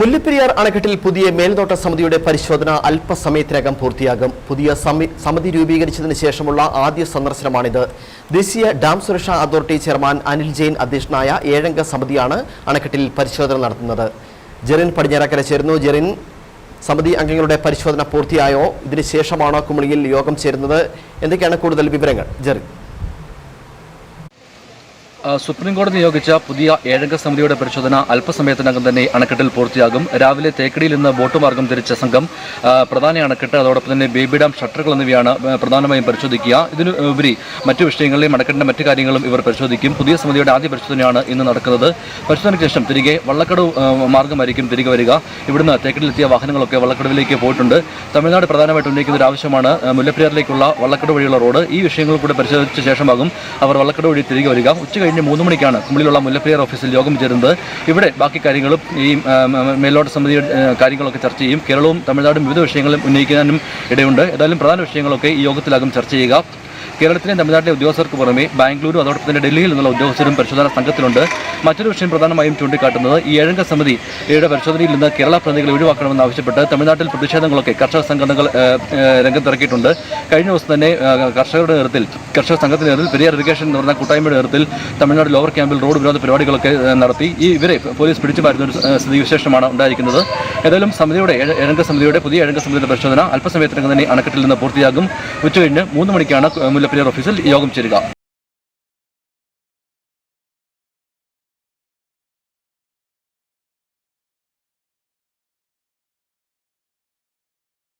മുല്ലപ്പെരിയാർ അണക്കെട്ടിൽ പുതിയ മേൽനോട്ട സമിതിയുടെ പരിശോധന അല്പസമയത്തിനകം പൂർത്തിയാകും. പുതിയ സമി- സമിതി രൂപീകരിച്ചതിന് ശേഷമുള്ള ആദ്യ സന്ദർശനമാണിത്. ദേശീയ ഡാം സുരക്ഷാ അതോറിറ്റി ചെയർമാൻ അനിൽ ജെയിൻ അധ്യക്ഷനായ ഏഴംഗ സമിതിയാണ് അണക്കെട്ടിൽ പരിശോധന നടത്തുന്നത്. ജെറിൻ പടിഞ്ഞാറക്കര ചേരുന്നു. ജെറിൻ സമിതി അംഗങ്ങളുടെ പരിശോധന പൂർത്തിയായോ? ഇതിനുശേഷമാണോ കുമളിയിൽ യോഗം ചേരുന്നത്? എന്തൊക്കെയാണ് കൂടുതൽ വിവരങ്ങൾ? ജെറിൻ. സുപ്രീം കോടതി നിയോഗിച്ച പുതിയ ഏഴംഗ സമിതിയുടെ പരിശോധന അല്പസമയത്തിനകം തന്നെ അണക്കെട്ടിൽ പൂർത്തിയാകും. രാവിലെ തേക്കടിയിൽ നിന്ന് ബോട്ട് മാർഗം തിരിച്ച സംഘം പ്രധാന അണക്കെട്ട് അതോടൊപ്പം തന്നെ ബേബി ഡാം ഷട്ടറുകൾ എന്നിവയാണ് പ്രധാനമായും പരിശോധിക്കുക. ഇതിനു ഉപരി മറ്റു വിഷയങ്ങളിലെയും അണക്കെട്ടിന്റെ മറ്റു കാര്യങ്ങളും ഇവർ പരിശോധിക്കും. പുതിയ സമിതിയുടെ ആദ്യ പരിശോധനയാണ് ഇന്ന് നടക്കുന്നത്. പരിശോധനയ്ക്ക് ശേഷം തിരികെ വള്ളക്കടവ് മാർഗമായിരിക്കും തിരികെ വരിക. ഇവിടുന്ന് തേക്കടിയിലെത്തിയ വാഹനങ്ങളൊക്കെ വള്ളക്കടവിലേക്ക് പോയിട്ടുണ്ട്. തമിഴ്നാട് പ്രധാനമായിട്ട് ഉന്നയിക്കുന്ന ഒരു ആവശ്യമാണ് മുല്ലപ്പെരിയാറിലേക്കുള്ള വള്ളക്കടവ് വഴിയുള്ള റോഡ്. ഈ വിഷയങ്ങൾ കൂടെ പരിശോധിച്ച ശേഷമാകും അവർ വള്ളക്കടവ് വഴി തിരികെ വരിക. ഉച്ച കഴിഞ്ഞ് മൂന്ന് മണിക്കാണ് കുമ്പളിലുള്ള മുല്ലപ്പെരിയാർ ഓഫീസിൽ യോഗം ചേരുന്നത്. ഇവിടെ ബാക്കി കാര്യങ്ങളും ഈ മേലോട്ട് സമിതിയുടെ കാര്യങ്ങളൊക്കെ ചർച്ച ചെയ്യും. കേരളവും തമിഴ്നാടും വിവിധ വിഷയങ്ങളും ഉന്നയിക്കാനും ഇടയുണ്ട്. ഏതായാലും പ്രധാന വിഷയങ്ങളൊക്കെ ഈ യോഗത്തിലാകും ചർച്ച ചെയ്യുക. കേരളത്തിലെ തമിഴ്നാട്ടിലെ ഉദ്യോഗസ്ഥർക്ക് പുറമെ ബാംഗ്ലൂരും അതോടൊപ്പം തന്നെ ഡൽഹിയിൽ നിന്നുള്ള ഉദ്യോഗസ്ഥരും പരിശോധനാ സംഘത്തിലുണ്ട്. മറ്റൊരു വിഷയം പ്രധാനമായും ചൂണ്ടിക്കാട്ടുന്നത് ഈ ഏഴംഗ സമിതിയുടെ പരിശോധനയിൽ നിന്ന് കേരള പ്രതിനിധികളെ ഒഴിവാക്കണമെന്ന് ആവശ്യപ്പെട്ട് തമിഴ്നാട്ടിൽ പ്രതിഷേധങ്ങളൊക്കെ കർഷക സംഘടനകൾ രംഗത്തിറക്കിയിട്ടുണ്ട്. കഴിഞ്ഞ ദിവസം തന്നെ കർഷകരുടെ നേതൃത്വത്തിൽ കർഷക സംഘത്തിന്റെ നേതൃത്വത്തിൽ പെരിയാർ ഇറിഗേഷൻ എന്ന് പറഞ്ഞ കൂട്ടായ്മയുടെ നേതൃത്വത്തിൽ തമിഴ്നാട് ലോവർ ക്യാമ്പിൽ റോഡ് വിരോധ പരിപാടികളൊക്കെ നടത്തി. ഈ ഇവരെ പോലീസ് പിടിച്ചു മാറ്റുന്ന ഒരു സ്ഥിതിവിശേഷമാണ് ഉണ്ടായിരിക്കുന്നത്. ഏതായാലും സമിതിയുടെ ഏഴ- ഏഴംഗ സമിതിയുടെ പുതിയ ഏഴംഗ സമിതിയുടെ പരിശോധന അല്പസമയത്തിനകം തന്നെ അണക്കെട്ടിൽ നിന്ന് പൂർത്തിയാകും. ഉച്ചകഴിഞ്ഞ് മൂന്ന് മണിക്കാണ് മുല്ലപ്പെരിയാർ ഓഫീസിൽ യോഗം ചേരുക